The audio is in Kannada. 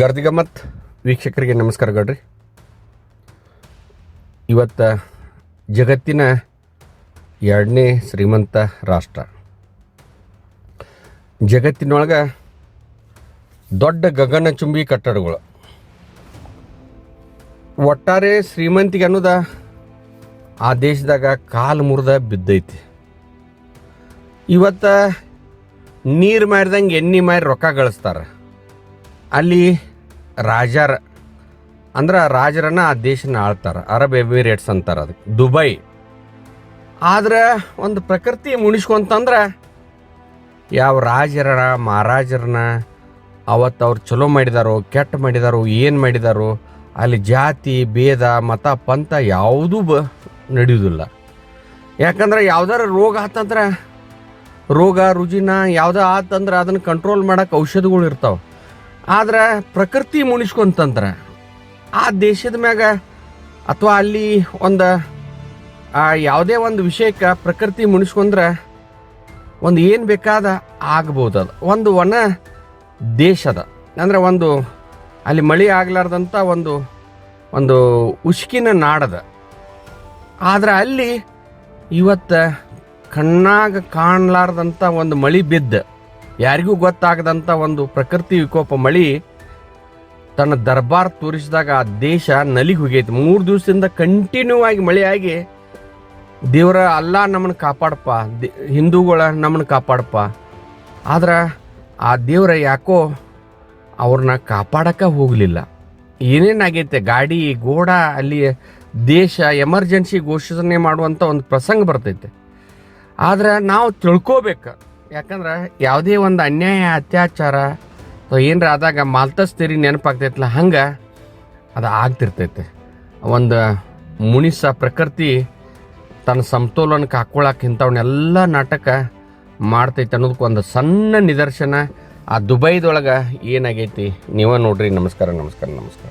ಗರ್ದಿಗಮ್ಮತ್ ವೀಕ್ಷಕರಿಗೆ ನಮಸ್ಕಾರ ಗಡ್ರಿ. ಇವತ್ತು ಜಗತ್ತಿನ ಎರಡನೇ ಶ್ರೀಮಂತ ರಾಷ್ಟ್ರ. ಜಗತ್ತಿನೊಳಗೆ ದೊಡ್ಡ ಗಗನಚುಂಬಿ ಕಟ್ಟಡಗಳು. ಒಟ್ಟಾರೆ ಶ್ರೀಮಂತಿಗೆ ಅನ್ನೋದ ಆ ದೇಶದಾಗ ಕಾಲು ಮುರಿದ ಬಿದ್ದೈತಿ. ಇವತ್ತು ನೀರು ಮಾರಿದಂಗೆ ಎಣ್ಣೆ ಮಾರಿ ರೊಕ್ಕ ಗಳಿಸ್ತಾರೆ. ಅಲ್ಲಿ ರಾಜರ, ಅಂದ್ರೆ ರಾಜರನ್ನ ಆ ದೇಶನ ಆಳ್ತಾರೆ, ಅರಬ್ ಎಮಿರೇಟ್ಸ್ ಅಂತಾರೆ ಅದಕ್ಕೆ ದುಬೈ. ಆದ್ರೆ ಒಂದು ಪ್ರಕೃತಿ ಮುಣಿಸ್ಕೊಂತಂದ್ರೆ ಯಾವ ರಾಜರ ಮಹಾರಾಜರನ್ನ ಅವತ್ತು ಅವ್ರು ಚಲೋ ಮಾಡಿದಾರೋ, ಕೆಟ್ಟ ಮಾಡಿದಾರೋ, ಏನು ಮಾಡಿದಾರೋ, ಅಲ್ಲಿ ಜಾತಿ, ಭೇದ, ಮತ, ಪಂಥ ಯಾವುದೂ ಬ ನಡೆಯುವುದಿಲ್ಲ ಯಾಕಂದ್ರೆ ಯಾವ್ದಾರ ರೋಗ ಆತಂದ್ರೆ, ರೋಗ, ರುಜಿನ ಯಾವುದೋ ಆತಂದ್ರೆ ಅದನ್ನು ಕಂಟ್ರೋಲ್ ಮಾಡೋಕೆ ಔಷಧಿಗಳು ಇರ್ತಾವೆ. ಆದ್ರೆ ಪ್ರಕೃತಿ ಮುಣಿಸ್ಕೊಂತಂದ್ರೆ ಆ ದೇಶದ ಮ್ಯಾಗ ಅಥವಾ ಅಲ್ಲಿ ಒಂದು ಯಾವುದೇ ಒಂದು ವಿಷಯಕ್ಕೆ ಪ್ರಕೃತಿ ಮುಣಿಸ್ಕೊಂಡ್ರೆ ಒಂದು ಏನು ಬೇಕಾದ ಆಗ್ಬೋದು ಅದು. ಒಂದು ವನ ದೇಶದ ಅಂದರೆ ಒಂದು ಅಲ್ಲಿ ಮಳೆ ಆಗಲಾರ್ದಂಥ ಒಂದು ಒಂದು ಉಷ್ಕಿನ ನಾಡದ ಆದರೆ ಅಲ್ಲಿ ಇವತ್ತು ಕಣ್ಣಾಗ ಕಾಣಲಾರ್ದಂಥ ಒಂದು ಮಳೆ ಬಿದ್ದ. ಯಾರಿಗೂ ಗೊತ್ತಾಗದಂಥ ಒಂದು ಪ್ರಕೃತಿ ವಿಕೋಪ ಮಳಿ ತನ್ನ ದರ್ಬಾರ್ ತೋರಿಸಿದಾಗ ಆ ದೇಶ ನಲಿಗೆ ಹೋಗೈತಿ. ಮೂರು ದಿವಸದಿಂದ ಕಂಟಿನ್ಯೂ ಆಗಿ ಮಳೆಯಾಗಿ ದೇವರ ಅಲ್ಲ ನಮ್ಮನ್ನು ಕಾಪಾಡಪ್ಪ. ಹಿಂದೂಗಳ ನಮ್ಮನ್ನು ಕಾಪಾಡಪ್ಪ. ಆದ್ರೆ ಆ ದೇವರ ಯಾಕೋ ಅವ್ರನ್ನ ಕಾಪಾಡಕ್ಕೆ ಹೋಗಲಿಲ್ಲ. ಏನೇನಾಗೈತೆ ಗಾಡಿ, ಗೋಡ, ಅಲ್ಲಿ ದೇಶ ಎಮರ್ಜೆನ್ಸಿ ಘೋಷಣೆ ಮಾಡುವಂಥ ಒಂದು ಪ್ರಸಂಗ ಬರ್ತೈತೆ. ಆದರೆ ನಾವು ತಿಳ್ಕೋಬೇಕು. ಯಾಕಂದ್ರೆ ಯಾವುದೇ ಒಂದು ಅನ್ಯಾಯ, ಅತ್ಯಾಚಾರ ಏನರ ಆದಾಗ ಮಾಲ್ತಸ್ತೀರಿ ನೆನಪಾಗ್ತೈತಲ್ಲ ಹಂಗೆ ಅದು ಆಗ್ತಿರ್ತೈತೆ. ಒಂದು ಮುನಿಸ ಪ್ರಕೃತಿ ತನ್ನ ಸಮತೋಲನಕ್ಕೆ ಹಾಕ್ಕೊಳಕ್ಕೆ ಇಂಥವನ್ನೆಲ್ಲ ನಾಟಕ ಮಾಡ್ತೈತೆ ಅನ್ನೋದಕ್ಕೆ ಒಂದು ಸಣ್ಣ ನಿದರ್ಶನ ಆ ದುಬೈದೊಳಗೆ ಏನಾಗೈತಿ, ನೀವೇ ನೋಡ್ರಿ. ನಮಸ್ಕಾರ ನಮಸ್ಕಾರ ನಮಸ್ಕಾರ.